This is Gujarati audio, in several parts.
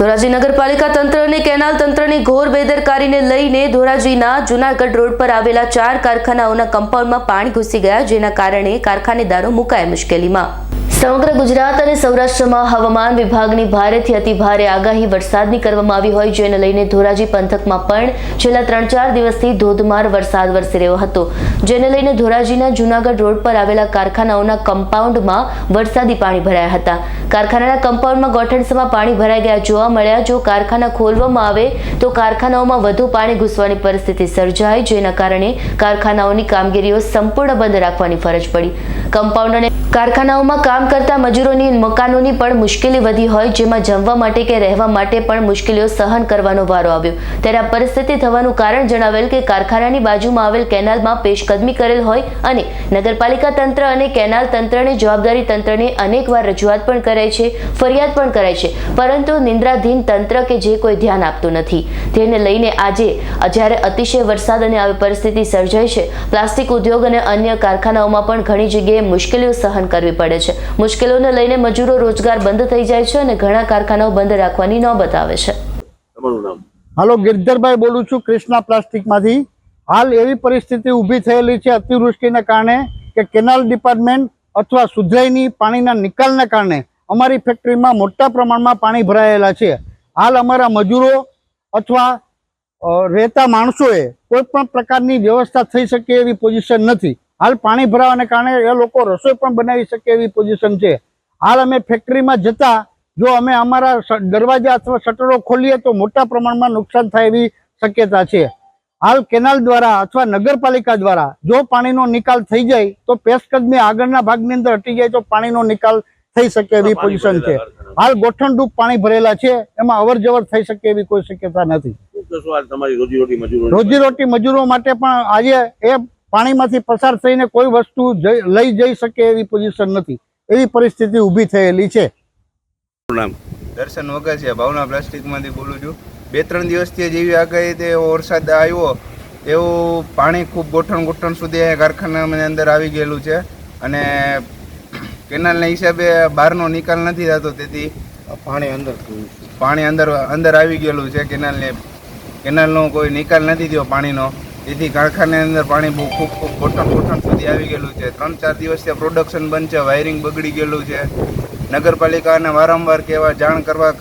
ધોરાજી નગરપાલિકા તંત્ર અને કેનાલ તંત્રની ઘોર બેદરકારીને લઈને ધોરાજીના જુનાગઢ રોડ પર આવેલા ચાર કારખાનાઓના કમ્પાઉન્ડમાં પાણી ઘૂસી ગયા, જેના કારણે કારખાનેદારો મુકાયા મુશ્કેલીમાં. સમગ્ર ગુજરાત અને સૌરાષ્ટ્રમાં હવામાન વિભાગની ભારેથી અતિ ભારે આગાહી વરસાદની કરવામાં આવી હોય જેને લઈને ધોરાજી પંથકમાં પણ છેલ્લા ત્રણ ચાર દિવસથી ધોધમાર વરસાદ વરસી રહ્યો હતો. જેને લઈને ધોરાજીના જુનાગઢ રોડ પર આવેલા કારખાનાઓના કમ્પાઉન્ડમાં વરસાદી પાણી ભરાયા હતા. કારખાનાના કમ્પાઉન્ડમાં ગોઠણસમાં પાણી ભરાઈ ગયા જોવા મળ્યા. જો કારખાના ખોલવામાં આવે તો કારખાનાઓમાં વધુ પાણી ઘૂસવાની પરિસ્થિતિ સર્જાય જેના કારણે કારખાનાઓની કામગીરીઓ સંપૂર્ણ બંધ રાખવાની ફરજ પડી. કમ્પાઉન્ડ અને કારખાનાઓમાં કામ કરતા મજૂરોની મકાનોની પણ મુશ્કેલી વધી હોય, જેમાં જમવા માટે કે રહેવા માટે પણ મુશ્કેલીઓ સહન કરવાનો વારો આવ્યો. ત્યારે આ પરિસ્થિતિ થવાનું કારણ જણાવેલ કે કારખાનાની બાજુમાં આવેલ કેનાલમાં પેશકદમી કરેલ હોય અને નગરપાલિકા તંત્ર અને કેનાલ તંત્રને જવાબદારી તંત્રને અનેકવાર રજૂઆત પણ કરાય છે, ફરિયાદ પણ કરાય છે. પરંતુ નિંદ્રાધીન તંત્ર કે જે કોઈ ધ્યાન આપતું નથી. તેને લઈને આજે, જ્યારે અતિશય વરસાદ અને આવી પરિસ્થિતિ સર્જાઈ છે, પ્લાસ્ટિક ઉદ્યોગ અને અન્ય કારખાનાઓમાં પણ ઘણી જગ્યાએ મુશ્કેલીઓ સહન કરવી પડે છે. મુશ્કેલીઓને લઈને મજૂરો રોજગાર બંધ થઈ જાય છે અને ઘણા કારખાનાઓ બંધ રાખવાની નોબત આવે છે. હાલો ગિરધરભાઈ બોલું છું કૃષ્ણા પ્લાસ્ટિકમાંથી. હાલ એવી પરિસ્થિતિ ઊભી થયેલી છે અતિવૃષ્ટિના કારણે કે કેનાલ ડિપાર્ટમેન્ટ અથવા સુધરાઈની પાણીના નિકાલના કારણે અમારી ફેક્ટરીમાં મોટા પ્રમાણમાં પાણી ભરાયેલા છે. હાલ અમારા મજૂરો અથવા રહેતા માણસોએ કોઈ પણ પ્રકારની વ્યવસ્થા થઈ શકે એવી પોઝિશન નથી. હાલ પાણી ભરાવાને કારણે એ લોકો રસોઈ પણ બનાવી શકે એવી પોઝિશન છે. હાલ અમે ફેક્ટરીમાં જતા જો અમે અમારા દરવાજા અથવા શટરો ખોલીએ તો મોટા પ્રમાણમાં નુકસાન થાય એવી શક્યતા છે. હાલ કેનાલ દ્વારા અથવા નગરપાલિકા દ્વારા જો પાણીનો નિકાલ થઈ જાય તો પેશકદમી આગળના ભાગની અંદર હટી જાય તો પાણીનો નિકાલ થઈ શકે એવી પોઝિશન છે. હાલ ગોઠણડૂબ પાણી ભરેલા છે એમાં અવર જવર થઈ શકે એવી કોઈ શક્યતા નથી. રોજીરોટી મજૂરો માટે પણ આજે એ પાણીમાંથી પસાર થઈને કોઈ વસ્તુ લઈ જઈ શકે એવી પોઝિશન નથી. એવી પરિસ્થિતિ ઊભી થયેલી છે. નામ દર્શન વગાસિયા ભાવના પ્લાસ્ટિકમાંથી બોલું છું. બે ત્રણ દિવસથી જેવી આગાહી તે એવો વરસાદ આવ્યો એવું પાણી ખૂબ ગોઠણ ગોઠણ સુધી કારખાનાની અંદર આવી ગયેલું છે. અને કેનાલના હિસાબે બહારનો નિકાલ નથી થતો તેથી પાણી અંદર પાણી અંદર અંદર આવી ગયેલું છે કેનાલને કેનાલનો કોઈ નિકાલ નથી થયો પાણીનો. તેથી કારખાનાની અંદર પાણી બહુ ખૂબ ખૂબ ઘોટણ ગોઠણ સુધી આવી ગયેલું છે. ત્રણ ચાર દિવસથી પ્રોડક્શન બંધ છે વાયરિંગ બગડી ગયેલું છે. નગરપાલિકાને વારંવાર કહેવા જાણ કરવા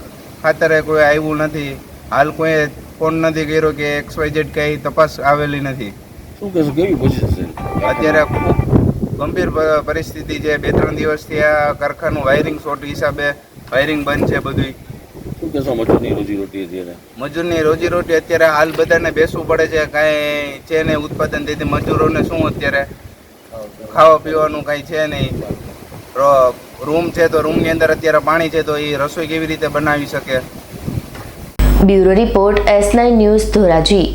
ખાતરે કોઈ આવ્યું નથી. હાલ કોઈ ફોન નથી કર્યો કે એક્સ વાય ઝેડ કંઈ તપાસ આવેલી નથી. શું કહેશો કેવી પોઝિશન અત્યારે ખૂબ ગંભીર પરિસ્થિતિ છે. બે ત્રણ દિવસથી આ કારખાનું વાયરિંગ શોર્ટ હિસાબે વાયરિંગ બંધ છે બધું શું કહેશો મજૂરની રોજીરોટી મજૂરની રોજીરોટી અત્યારે હાલ બધાને બેસવું પડે છે કાંઈ છે નહીં ઉત્પાદન તેથી મજૂરોને શું અત્યારે? ખાવા પીવાનું કાંઈ છે નહીં. રૂમ છે તો રૂમની અંદર અત્યારે પાણી છે તો એ રસોઈ કેવી રીતે બનાવી શકે? Bureau report S nine news Dhoraji.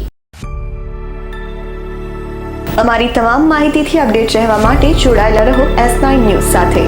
અમારી તમામ માહિતીથી અપડેટ રહેવા માટે જોડાયેલા રહો એસ નાઇન ન્યૂઝ સાથે.